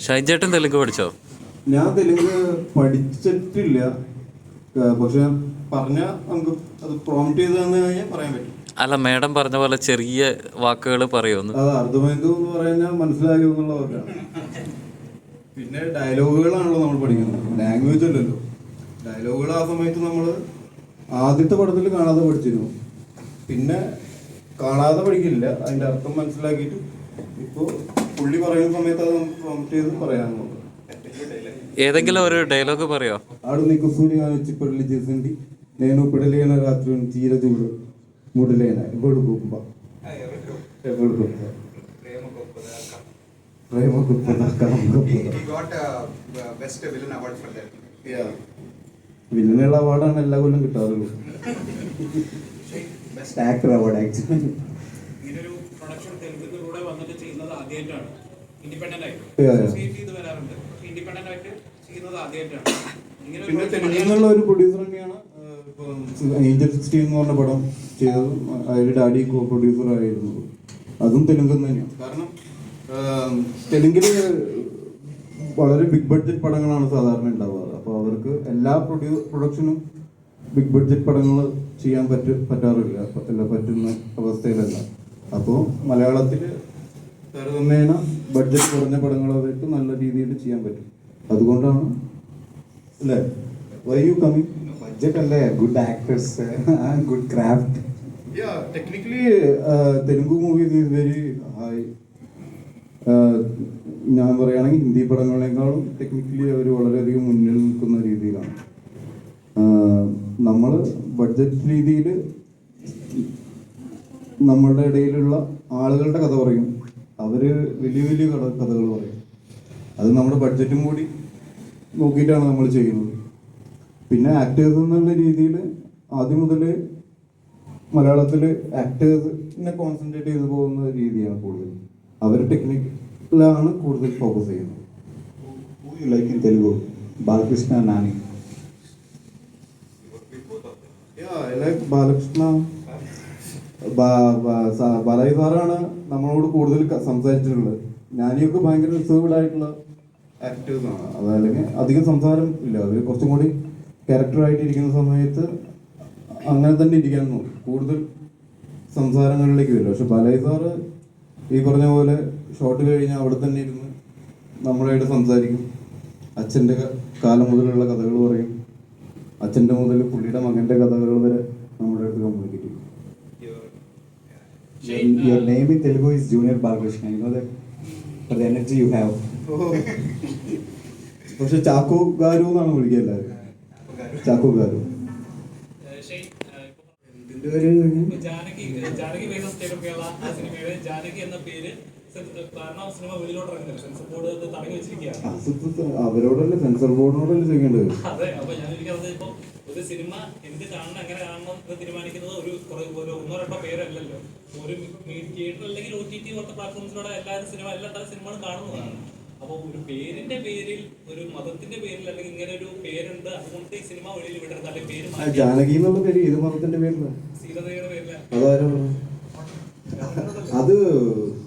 ഷൈൻചേട്ടൻ തെലുങ്ക് പഠിച്ചോ? ഞാൻ തെലുങ്ക് പഠിച്ചിട്ടില്ല. പക്ഷേ പറഞ്ഞ നമുക്ക് അത് പ്രോംപ്റ്റ് ചെയ്ത് തന്നു കഴിഞ്ഞാൽ പറയാൻ പറ്റും. അല്ല മേഡം പറഞ്ഞ പോലെ ചെറിയ വാക്കുകൾ പറയുമെന്ന് അത് അർദ്ധബന്ധു എന്ന് പറഞ്ഞാൽ മനസ്സിലാക്കി എന്നുള്ള വാക്കാണ് പിന്നെ ഡയലോഗുകളാണല്ലോ നമ്മൾ പഠിക്കുന്നത്. ലാംഗ്വേജ് അല്ലല്ലോ. ഡയലോഗുകൾ ആ സമയത്ത് നമ്മൾ ആദ്യത്തെ പടത്തിൽ കാണാതെ പഠിച്ചിരുന്നു. പിന്നെ കാണാതെ പഠിക്കില്ല. അതിന്റെ അർത്ഥം മനസ്സിലാക്കിയിട്ട് ഇപ്പോൾ പുള്ളി പറയുന്ന സമയത്ത് അത് പ്രോമിറ്റ് ചെയ്ത് പറയാനുള്ളത് ఏదగిలా ఒక డైలాగ్ പറയോ? ఆడు నీకు సూర్యగానిచ్చి పెళ్ళి చేసింది నేను పిడలేన రాత్రి నుంచి ఈర చూడు ముడలేన ఎవడు గొప్ప ఎవడు గొప్ప ప్రేమ గొప్ప విలన్ ఎలా వాడాను ఎల్లాగొల్లం కిట్టారు బెస్ట్ యాక్టర్ అవార్డ్ యాక్చువల్లీ ആദ്യമായിട്ടാണ് ഇൻഡിപെൻഡന്റ് ആയിട്ട്. വരാറുണ്ട്. പക്ഷെ ഇൻഡിപെൻഡന്റ് ആയിട്ട് ചെയ്യുന്നത് ആദ്യമായിട്ടാണ് പിന്നെ ഒരു പ്രൊഡ്യൂസർ തന്നെയാണ് ഏഞ്ചൽ സിക്സ്റ്റി എന്ന് പറഞ്ഞ പടം ചെയ്തത്. അതിൽ ഡാഡി കോ പ്രൊഡ്യൂസർ ആയിരുന്നു. അതും തെലുങ്ക് തന്നെയാണ്. കാരണം തെലുങ്കിൽ വളരെ ബിഗ് ബഡ്ജറ്റ് പടങ്ങളാണ് സാധാരണ ഉണ്ടാവാറ്. അപ്പോൾ അവർക്ക് എല്ലാ പ്രൊഡ്യൂ പ്രൊഡക്ഷനും ബിഗ് ബഡ്ജറ്റ് പടങ്ങൾ ചെയ്യാൻ പറ്റ പറ്റാറില്ല. പറ്റുന്ന അവസ്ഥയിലല്ല. അപ്പോൾ മലയാളത്തിൽ താരതമ്യേന ബഡ്ജറ്റ് കുറഞ്ഞ പടങ്ങളൊക്കെ നല്ല രീതിയിൽ ചെയ്യാൻ പറ്റും. അതുകൊണ്ടാണ് അല്ലേ? വൈ യു കമ്മിങ് ബഡ്ജറ്റ് അല്ലേ? Good actors good craft technically Telugu movie very movies is very ഞാൻ പറയുകയാണെങ്കിൽ ഹിന്ദി പടങ്ങളെക്കാളും ടെക്നിക്കലി അവർ വളരെയധികം മുന്നിൽ നിൽക്കുന്ന രീതിയിലാണ്. നമ്മൾ ബഡ്ജറ്റ് രീതിയിൽ നമ്മളുടെ ഇടയിലുള്ള ആളുകളുടെ കഥ പറയും. അവർ വലിയ വലിയ കട കഥകൾ പറയും. അത് നമ്മുടെ ബഡ്ജറ്റും കൂടി നോക്കിയിട്ടാണ് നമ്മൾ ചെയ്യുന്നത്. പിന്നെ ആക്ട് ചെയ്തെന്നുള്ള രീതിയിൽ ആദ്യം മുതൽ മലയാളത്തിൽ ആക്ടേഴ്സിനെ കോൺസെൻട്രേറ്റ് ചെയ്തു പോകുന്ന രീതിയാണ് കൂടുതൽ. അവർ ടെക്നിക്കിലാണ് കൂടുതൽ ഫോക്കസ് ചെയ്യുന്നത്. Like in Telugu Balakrishna Nani. Balakrishna. ബാ- സ- ബാലാജി സാറാണ് നമ്മളോട് കൂടുതൽ സംസാരിച്ചിട്ടുള്ളത്. ഞാനിയൊക്കെ ഭയങ്കര റിസർവ്ഡ് ആയിട്ടുള്ള ആക്ടേഴ്സ് ആണ്. അതല്ലെങ്കിൽ അധികം സംസാരം ഇല്ല. അവർ കുറച്ചും കൂടി ക്യാരക്ടറായിട്ട് ഇരിക്കുന്ന സമയത്ത് അങ്ങനെ തന്നെ ഇരിക്കാൻ കൂടുതൽ സംസാരങ്ങളിലേക്ക് വരും പക്ഷെ ബാലാജി സാറ് ഈ പറഞ്ഞ പോലെ ഷോട്ട് കഴിഞ്ഞാൽ അവിടെ തന്നെ ഇരുന്ന് നമ്മളായിട്ട് സംസാരിക്കും. അച്ഛന്റെ കാലം മുതലുള്ള കഥകൾ പറയും. അച്ഛന്റെ മുതൽ പുള്ളിയുടെ മകന്റെ കഥകൾ വരെ നമ്മുടെ അടുത്ത് കമ്മ്യൂണിക്കേറ്റ് ചെയ്യും your name in Telugu is Junior Balakrishna. You know that? For the energy you have. പക്ഷെ ചാക്കോ ഗാരു എന്നാണ് വിളിക്കുക എല്ലാവരും Chacko garu Janaki Janaki versus state of Kerala ആ സിനിമയുടെ ജാനകി എന്ന പേര് അവരോടല്ലേ സെൻസർ ബോർഡിനോടല്ലേ ചെയ്യേണ്ടത് അതെ അപ്പൊ ഇപ്പൊ ഒരു സിനിമ എന്ത് കാണണം എങ്ങനെ കാണണം എന്ന് തീരുമാനിക്കുന്നത് ഒരു ഒരു ഒന്നോ രണ്ടോ പേരല്ലല്ലോ. ഒരു തിയേറ്റർ അല്ലെങ്കിൽ ഒ ടി ടി പോലത്തെ പ്ലാറ്റ്ഫോംസിലൂടെ എല്ലാവരും സിനിമ എല്ലാ തരം സിനിമകളും കാണുന്നതാണ്. അപ്പോൾ ഒരു പേരിന്റെ പേരിൽ ഒരു മതത്തിന്റെ പേരിൽ അല്ലെങ്കിൽ ഇങ്ങനെ ഒരു പേരുണ്ട് അതുകൊണ്ട് ഈ സിനിമ വിടരുത്. അല്ലെങ്കിൽ പേര് ജാനകി എന്നുള്ള പേര് ഏത് മതത്തിന്റെ പേരില്ല സീതയുടെ അതാരും അത്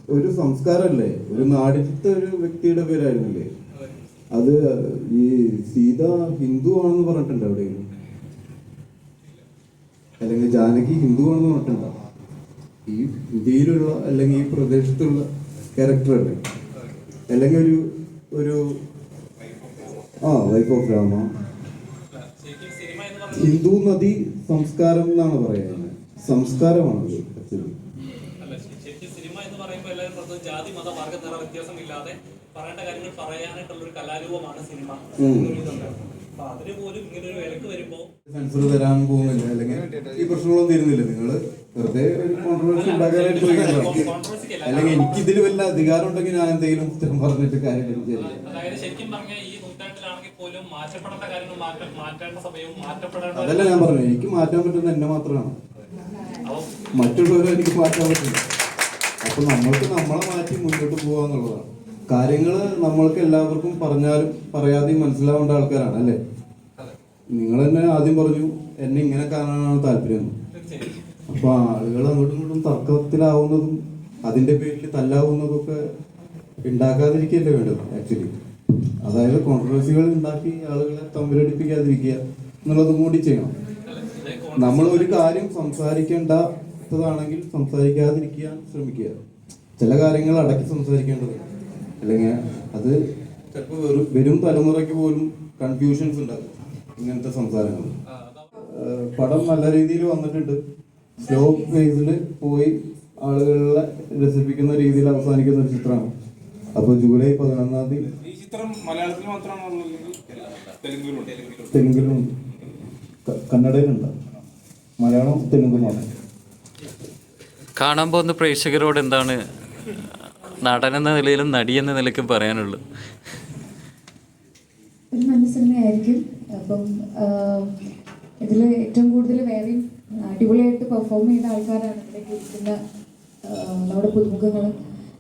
ഒരു സംസ്കാരമല്ലേ ഒരു നാടിത്തെ ഒരു വ്യക്തിയുടെ പേരായിരുന്നില്ലേ? അത് ഈ സീത ഹിന്ദു ആണെന്ന് പറഞ്ഞിട്ടുണ്ട് എവിടെയെങ്കിലും അല്ലെങ്കിൽ ജാനകി ഹിന്ദു ആണെന്ന് പറഞ്ഞിട്ടുണ്ടോ. ഈ ഇന്ത്യയിലുള്ള അല്ലെങ്കിൽ ഈ പ്രദേശത്തുള്ള ക്യാരക്ടർ അല്ലേ അല്ലെങ്കിൽ ഒരു ഒരു ആ വൈഫ് ഓഫ് രാമ ഹിന്ദു നദി സംസ്കാരം എന്നാണ് പറയുന്നത്. സംസ്കാരമാണത്. ആക്ച്വലി അല്ല ശ- ശരിക്കും സിനിമ എന്ന് എല്ലാവരും ജാതി മത വർഗ നിറ വ്യത്യാസമില്ലാതെ പറയേണ്ട കാര്യങ്ങൾ പറയാനായിട്ടുള്ള ഒരു കലാരൂപമാണ് സിനിമ അതിന് പോലും ഇങ്ങനെ ഒരു വിലക്ക് സെൻസർ തരാൻ പോകുന്നില്ല. അല്ലെങ്കിൽ ഈ പ്രശ്നങ്ങളൊന്നും തീരുന്നില്ല. നിങ്ങൾ വെറുതെ ഒരു കോൺട്രവേഴ്സി ഉണ്ടാക്കാനായിട്ട് അല്ലെങ്കിൽ എനിക്ക് ഇതിൽ വല്ല അധികാരം ഉണ്ടെങ്കിൽ ഞാൻ എന്തെങ്കിലും ഉത്തരം പറഞ്ഞിട്ട് ശരിയില്ല അതായത് ശരിക്കും പറഞ്ഞാൽ ഈ നൂറ്റാണ്ടിലാണെങ്കിൽ പോലും മാറ്റപ്പെടേണ്ട കാര്യങ്ങൾ മാറ്റ മാറ്റേണ്ട സമയവും മാറ്റപ്പെടേണ്ട അതല്ല ഞാൻ പറഞ്ഞു എനിക്ക് മാറ്റാൻ പറ്റുന്ന എന്നെ മാത്രമാണ്. മറ്റുള്ളവരെ എനിക്ക് മാറ്റാൻ പറ്റില്ല. അപ്പൊ നമ്മൾക്ക് നമ്മളെ മാറ്റി മുന്നോട്ട് പോകുക എന്നുള്ളതാണ്. കാര്യങ്ങൾ നമ്മൾക്ക് എല്ലാവർക്കും പറഞ്ഞാലും പറയാതെയും മനസ്സിലാവേണ്ട ആൾക്കാരാണ് അല്ലേ? നിങ്ങൾ തന്നെ ആദ്യം പറഞ്ഞു എന്നെ ഇങ്ങനെ കാണാനാണ് താല്പര്യം. അപ്പൊ ആളുകൾ അങ്ങോട്ടും ഇങ്ങോട്ടും തർക്കത്തിലാവുന്നതും അതിന്റെ പേരിൽ തല്ലാവുന്നതും ഒക്കെ ഉണ്ടാക്കാതിരിക്കുകയല്ലേ വേണ്ടത് ആക്ച്വലി അതായത് കോൺട്രവേഴ്സികൾ ഉണ്ടാക്കി ആളുകളെ തമ്മിലടിപ്പിക്കാതിരിക്കുക എന്നുള്ളതും കൂടി ചെയ്യണം. നമ്മൾ ഒരു കാര്യം സംസാരിക്കേണ്ടതാണെങ്കിൽ സംസാരിക്കാതിരിക്കാൻ ശ്രമിക്കുക. ചില കാര്യങ്ങൾ അടക്കി സംസാരിക്കേണ്ടതുണ്ട് അല്ലെങ്കിൽ അത് ചിലപ്പോൾ വെറും വരും തലമുറയ്ക്ക് പോലും കൺഫ്യൂഷൻസ് ഉണ്ടാകും ഇങ്ങനത്തെ സംസാരങ്ങൾ. പടം നല്ല രീതിയിൽ വന്നിട്ടുണ്ട്. സ്ലോ ഫേസിൽ പോയി ആളുകളെ രസിപ്പിക്കുന്ന രീതിയിൽ അവസാനിക്കുന്ന ഒരു ചിത്രമാണ്. അപ്പോൾ ജൂലൈ പതിനൊന്നാം തീയതി ഈ ചിത്രം മലയാളത്തിൽ മാത്രമാണോ തെലുങ്കിലുണ്ട്. കന്നഡയിലുണ്ട്. മലയാളം തെലുങ്ക് മാത്രം കാണാൻ പോകുന്ന പ്രേക്ഷകരോട് എന്താണ് നടൻ എന്ന നിലയിലും നടി എന്ന നിലയ്ക്കും പറയാനുള്ളു. നല്ല സിനിമയായിരിക്കും. അപ്പം ഇതിൽ ഏറ്റവും കൂടുതൽ വേറെയും അടിപൊളിയായിട്ട് പെർഫോം ചെയ്ത ആൾക്കാരാണ് ഇതിലേക്ക് ഇരിക്കുന്ന നമ്മുടെ പുതുമുഖങ്ങൾ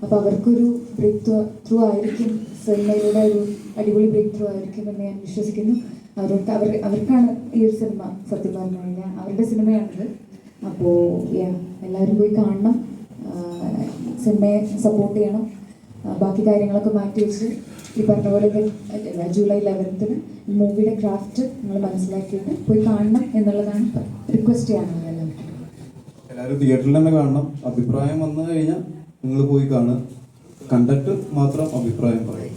അപ്പോൾ അവർക്കൊരു ബ്രേക്ക് ത്രൂ ആയിരിക്കും. സിനിമയിലൂടെ ഒരു അടിപൊളി ബ്രേക്ക് ത്രൂ ആയിരിക്കും എന്ന് ഞാൻ വിശ്വസിക്കുന്നു. അവർക്ക് അവർ അവർക്കാണ് ഈ ഒരു സിനിമ സത്യം പറഞ്ഞു കഴിഞ്ഞാൽ അവരുടെ സിനിമയാണിത്. അപ്പോൾ എല്ലാവരും പോയി കാണണം. സിനിമയെ സപ്പോർട്ട് ചെയ്യണം. ബാക്കി കാര്യങ്ങളൊക്കെ മാറ്റി വെച്ച് ഈ പറഞ്ഞ പോലെ ജൂലൈ ലെവൻത്തിന് മൂവിയുടെ ക്രാഫ്റ്റ് നിങ്ങൾ മനസ്സിലാക്കിയിട്ട് പോയി കാണണം എന്നുള്ളതാണ് റിക്വസ്റ്റ് ചെയ്യാനുള്ളത് എല്ലാവരും തിയേറ്ററിൽ തന്നെ കാണണം. അഭിപ്രായം വന്നു കഴിഞ്ഞാൽ നിങ്ങൾ പോയി കാണുക. കണ്ടിട്ട് മാത്രം അഭിപ്രായം പറയും